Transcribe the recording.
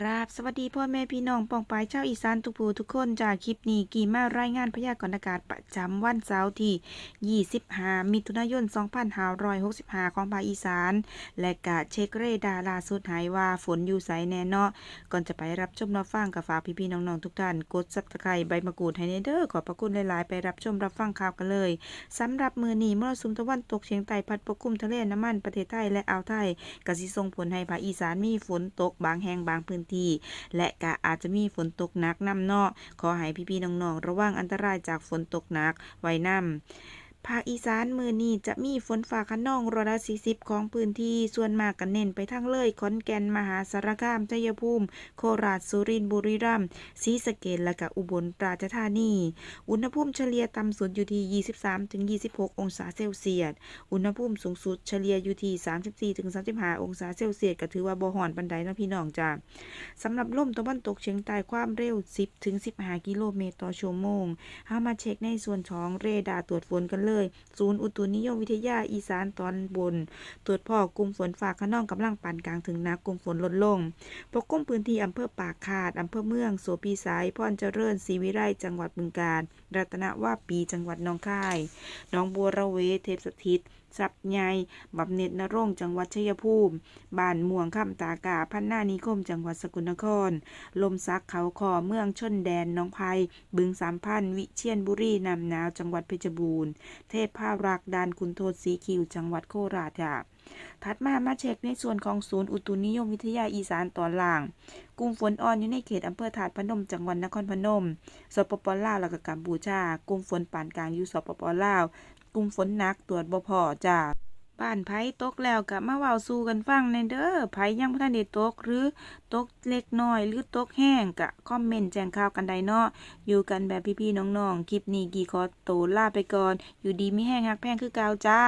กราบสวัสดีพ่อแม่พี่น้องปองปายชาวอีสานทุกผู้ทุกคนจากคลิปนี้กี่มารายงานพยากรณ์อากาศประจำวันเสาร์ที่ 25 มิถุนายน 2565 ของภาคอีสาน และกะเช็คเรดาร์ล่าสุดหายว่าฝนอยู่ไสแน่เนาะก่อนจะไปรับชมรับฟังกับฝากพี่ๆน้องๆทุกท่าน กดซับสไครต์ใบมะกรูดให้เนเด้อขอบพระคุณหลายๆ ไปรับชมรับฟังข่าวกันเลยสำหรับมือนี้มรสุมตะวันตกเฉียงใต้พัดปกคลุมทะเลน้ำมันประเทศไทยและอ่าวไทยกสิส่งผลให้ภาคอีสานมีฝนตกบางแห่งบางพื้นที่ และกะอาจจะมีฝนตกหนักนำเนาะขอให้พี่ๆน้องๆระวังอันตรายจากฝนตกหนักไว้นำ ภาคอีสานมือนี้จะมีฝนฟ้าคะนองร้อยละ40 ของพื้นที่ส่วนมากกันเน้นไปทางเลยขอนแก่นมหาสารคามชัยภูมิ โคราชสุรินทร์บุรีรัมย์ศรีสะเกษและก็อุบลราชธานี อุณหภูมิเฉลี่ยต่ำสุดอยู่ที่ 23-26 องศาเซลเซียส อุณหภูมิสูงสุดเฉลี่ยอยู่ที่ 34-35 องศาเซลเซียสก็ถือว่าบ่ฮ้อนปานใดนะพี่น้องจ้าสำหรับลมตะวันตกเฉียงใต้ความเร็ว 10-15 กิโลเมตรต่อชั่วโมงเฮามาเช็คในส่วนของเรดาร์ตรวจฝนกันเลยศูนย์อุตุนิยมวิทยาอีสานตอนบน ตรวจพอกลุ่มฝนฝากขนองกำลังปานกลางถึงหนักกลุ่มฝนลดลง ปกคลุมพื้นที่อำเภอปากขาดอำเภอเมืองโสปีสายพรเจริญศรีวิไลจังหวัดบึงกาฬรัตนว่าปีจังหวัดหนองคายหนองบัวระเวเทพสถิต สับใหญ่บำเหน็จนรงจังหวัดชัยภูมิ บ้านม่วงคำตากา พันนานิคม จังหวัดสกลนคร ลมซักเขาคอเมืองชนแดนน้องไพบึงสามพันวิเชียนบุรีนำหนาวจังหวัดเพชรบูรณ์ เทพภารักดานคุณโทษสีคิว จังหวัดโคราชค่ะ ถัดมามาเช็คในส่วนของศูนย์อุตุนิยมวิทยาอีสานตอนล่างกลุ่มฝนอ่อนอยู่ในเขตอำเภอถาดพนมจังหวัดนครพนม สปปลาวแล้วก็กัมพูชากลุ่มฝนปานกลางอยู่สปปลาวกลุ่มฝนหนักตรวจบ่พอจ้าบ้านไผตกแล้วก็มาเว้าสู่กันฟังในเด้อไผยังบ่ทันได้ตกหรือตกเล็กน้อยหรือตกแห้งก็คอมเมนต์แจ้งข่าวกันได้เนาะอยู่กันแบบพี่ๆน้องๆ คลิปนี้กี่ขอโตวลาไปก่อน อยู่ดีไมีแห้งฮักแพงคือเก่าจ้า